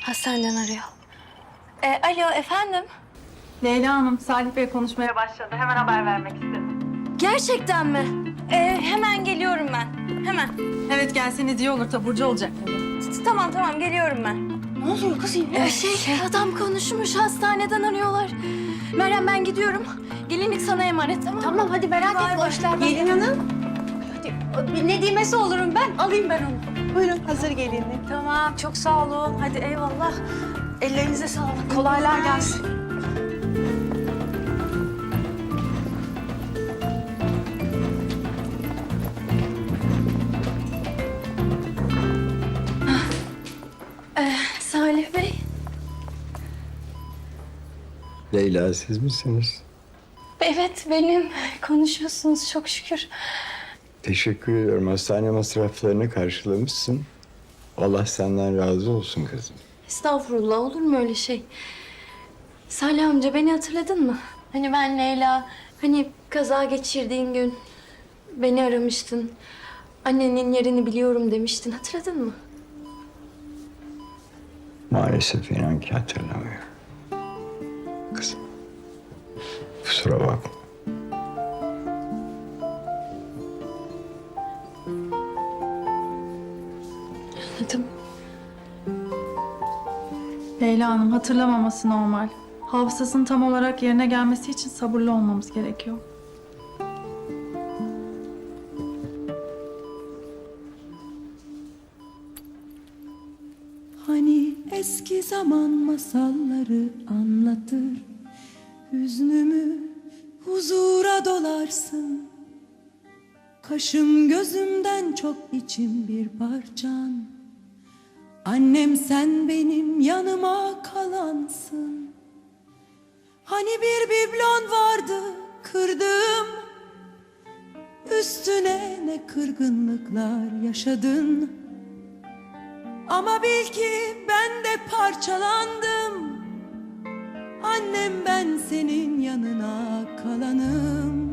Hastaneden arıyor. E, alo efendim? Leyla Hanım, Salih Bey konuşmaya başladı. Hemen haber vermek istedim. Gerçekten mi? E, hemen geliyorum ben. Hemen. Evet gelseniz iyi olur, taburcu olacak. T- Tamam tamam geliyorum ben. Ne oluyor kız yine? şey, adam konuşmuş hastaneden arıyorlar. Meryem ben gidiyorum. Gelinlik sana emanet tamam Tamam hadi merak etme. Gelin hanım. Hadi, ne diyemesi olurum ben? Alayım ben onu. Buyurun hazır gelinlik. Tamam çok sağ olun. Hadi eyvallah. Ellerinize sağlık. Kolaylar gelsin. Salih Bey. Leyla siz misiniz? Evet benim. Konuşuyorsunuz çok şükür. Teşekkür ediyorum. Hastane masraflarını karşılamışsın. Allah senden razı olsun kızım. Estağfurullah olur mu öyle şey? Salih amca beni hatırladın mı? Hani ben Leyla, hani kaza geçirdiğin gün beni aramıştın. Annenin yerini biliyorum demiştin. Hatırladın mı? Maalesef inan ki hatırlamıyorum. Kızım. Kusura bakma. Leyla Hanım, hatırlamaması normal. Hafızasının tam olarak yerine gelmesi için sabırlı olmamız gerekiyor. Hani eski zaman masalları anlatır Hüznümü huzura dolarsın Kaşım gözümden çok içim bir parçan Annem sen benim yanıma kalansın. Hani bir biblon vardı kırdım Üstüne ne kırgınlıklar yaşadın. Ama bil ki ben de parçalandım. Annem ben senin yanına kalanım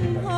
Ben hala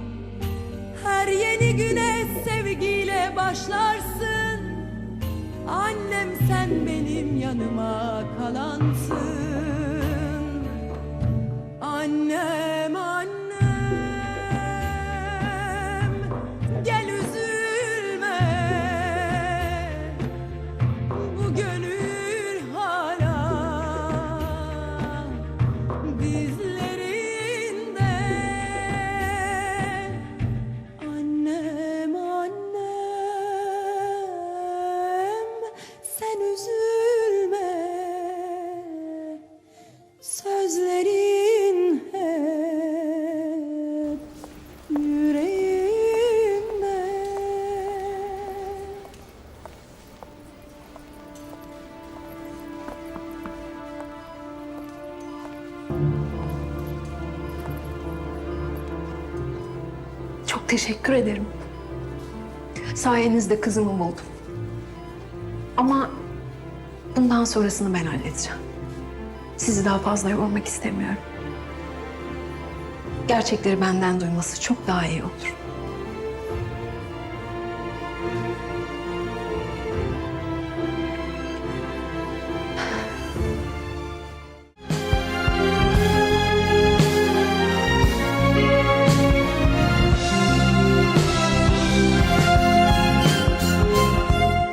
her yeni güne sevgiyle başlarsın. Annem sen benim yanıma kalansın. Annem teşekkür ederim. Sayenizde kızımı buldum. Ama bundan sonrasını ben halledeceğim. Sizi daha fazla yormak istemiyorum. Gerçekleri benden duyması çok daha iyi olur.